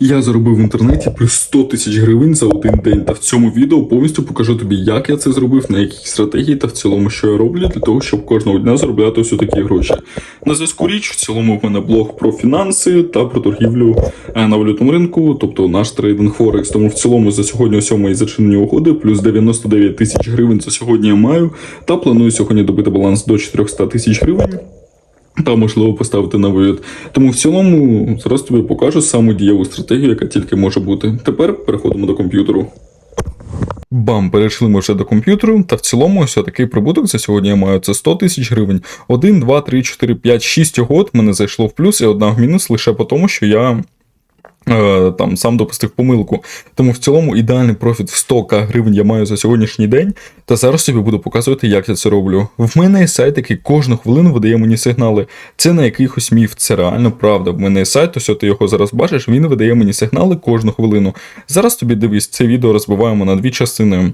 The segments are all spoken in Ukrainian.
Я заробив в інтернеті плюс 100 тисяч гривень за один день, та в цьому відео повністю покажу тобі, як я це зробив, на якій стратегії та в цілому, що я роблю для того, щоб кожного дня заробляти ось такі гроші. На зв'язку річ, в цілому в мене блог про фінанси та про торгівлю е, на валютному ринку, тобто наш трейдинг Форекс. Тому в цілому за сьогодні сьомої зачинені угоди, плюс 99 тисяч гривень за сьогодні я маю, та планую сьогодні добити баланс до 400 тисяч гривень. Та можливо поставити на вивід. Тому в цілому зараз тобі покажу саму дієву стратегію, яка тільки може бути. Тепер переходимо до комп'ютеру. Бам, перейшли ми вже до комп'ютеру, та в цілому ось такий прибуток за сьогодні я маю це 100 тисяч гривень. 1, 2, 3, 4, 5, 6 угод мене зайшло в плюс і одна в мінус лише по тому, що я. Е, Там сам допустив помилку. Тому в цілому ідеальний профіт в 100к гривень я маю за сьогоднішній день. Та зараз тобі буду показувати, як я це роблю. В мене є сайт, який кожну хвилину видає мені сигнали. Це не якийсь міф, це реально правда. В мене є сайт, ось ти його зараз бачиш, він видає мені сигнали кожну хвилину. Зараз тобі дивись, це відео розбиваємо на дві частини.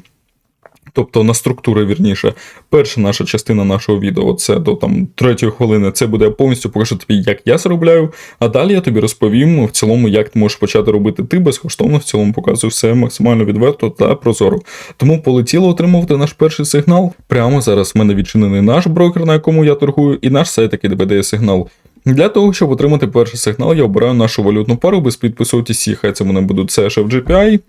Тобто на структури, вірніше. Перша наша частина нашого відео, це до там третьої хвилини. Це буде повністю покажу тобі, як я заробляю. А далі я тобі розповім в цілому, як ти можеш почати робити ти безкоштовно. В цілому показую все максимально відверто та прозоро. Тому полетіло отримувати наш перший сигнал. Прямо зараз в мене відчинений наш брокер, на якому я торгую, і наш сайт, який видає сигнал. Для того, щоб отримати перший сигнал, я обираю нашу валютну пару без підпису OTC. Хай це вони будуть CHF GPI.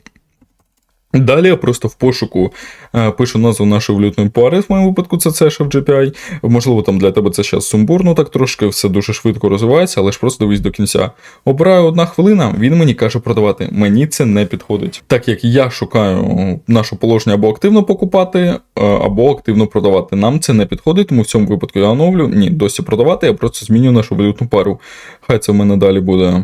Далі я просто в пошуку е, пишу назву нашої валютної пари, в моєму випадку це CSHF GPI. Можливо, там для тебе це зараз сумбурно, так трошки все дуже швидко розвивається, але ж просто дивись до кінця. Обираю одна хвилина, він мені каже продавати. Мені це не підходить. Так як я шукаю наше положення або активно покупати, е, або активно продавати. Нам це не підходить, тому в цьому випадку я оновлю. Ні, досі продавати, я просто змінюю нашу валютну пару. Хай це в мене далі буде.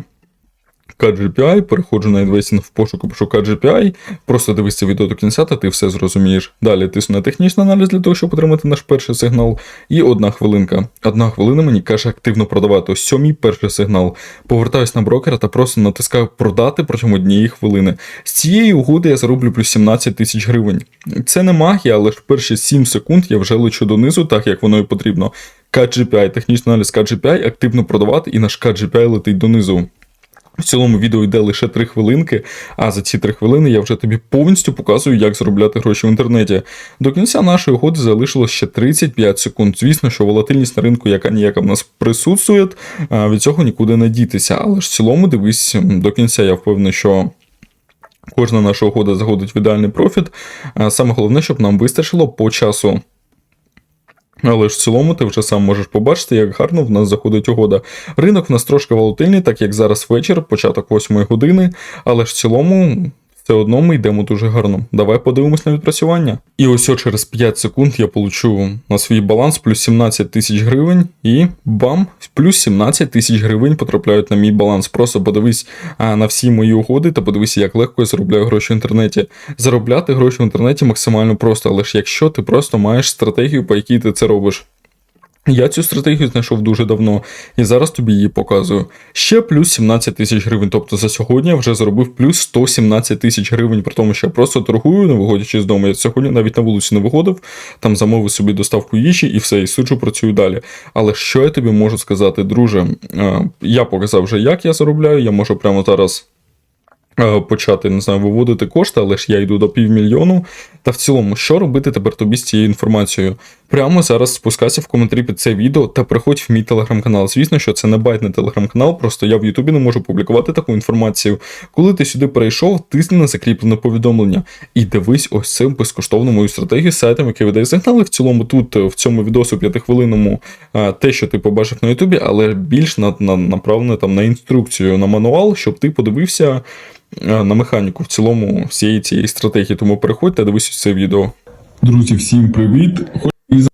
KGPI, переходжу на інвестінг в пошуку, пишу KGPI, просто дивись відео до кінця, та ти все зрозумієш. Далі тисну на технічний аналіз для того, щоб отримати наш перший сигнал. І одна хвилинка. Одна хвилина мені каже активно продавати. Ось сьомій перший сигнал. Повертаюсь на брокера та просто натискаю продати протягом однієї хвилини. З цієї угоди я зароблю плюс 17 тисяч гривень. Це не магія, але ж перші 7 секунд я вже лечу донизу, так як воно і потрібно. KGPI, технічний аналіз KGPI, активно продавати, і наш KGPI летить донизу. В цілому відео йде лише 3 хвилинки, а за ці 3 хвилини я вже тобі повністю показую, як заробляти гроші в інтернеті. До кінця нашої угоди залишилось ще 35 секунд. Звісно, що волатильність на ринку, яка ніяка в нас присутствує, від цього нікуди не дітися. Але ж в цілому, дивись, до кінця я впевнений, що. Кожна наша угода заходить в ідеальний профіт. Саме головне, щоб нам вистачило по часу. Але ж в цілому ти вже сам можеш побачити, як гарно в нас заходить угода. Ринок в нас трошки волатильний, так як зараз вечір, початок 8 години, але ж в цілому. Все одно ми йдемо дуже гарно. Давай подивимось на відпрацювання. І ось через 5 секунд я получу на свій баланс плюс 17 тисяч гривень, і бам, плюс 17 тисяч гривень потрапляють на мій баланс. Просто подивись на всі мої угоди та подивися, як легко я заробляю гроші в інтернеті. Заробляти гроші в інтернеті максимально просто, але ж якщо ти просто маєш стратегію, по якій ти це робиш. Я цю стратегію знайшов дуже давно і зараз тобі її показую. Ще плюс 17 тисяч гривень. Тобто за сьогодні я вже заробив плюс 117 тисяч гривень, при тому, що я просто торгую, не виходячи з дому. Я сьогодні навіть на вулиці не виходив, там замовив собі доставку їжі і все, і суджу працюю далі. Але що я тобі можу сказати, друже? Е, Я показав вже, як я заробляю, я можу прямо зараз. Е, Почати не знаю, виводити кошти, але ж я йду до півмільйону. Та в цілому, що робити тепер тобі з цією інформацією? Прямо зараз спускайся в коментарі під це відео та приходь в мій телеграм-канал. Звісно, що це не байтний телеграм-канал, просто я в Ютубі не можу публікувати таку інформацію. Коли ти сюди перейшов, тисни на закріплене повідомлення і дивись ось цим безкоштовну мою стратегію сайтом, який видає сигнали. В цілому тут е, в цьому відосу п'ятихвилинному е, те, що ти побачив на Ютубі, але більш на, на, направлене там на інструкцію, на мануал, щоб ти подивився на механіку в цілому всієї цієї стратегії. Тому переходь та дивись це відео. Друзі, всім привіт!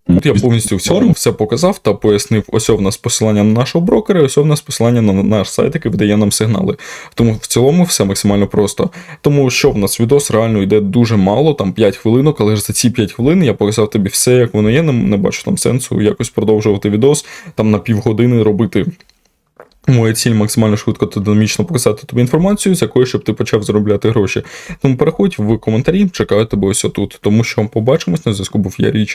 Тут я повністю в цьому все показав та пояснив. Ось в нас посилання на нашого брокера, ось в нас посилання на наш сайт, який видає нам сигнали. Тому в цілому все максимально просто. Тому що в нас відос реально йде дуже мало, там 5 хвилинок, але ж за ці 5 хвилин я показав тобі все, як воно є. Не, не бачу там сенсу якось продовжувати відос, там на півгодини робити. Моя ціль максимально швидко та динамічно показати тобі інформацію, з якою щоб ти почав заробляти гроші. Тому переходь в коментарі, чекаю тебе ось отут, тому що побачимось на зв'язку був я річ.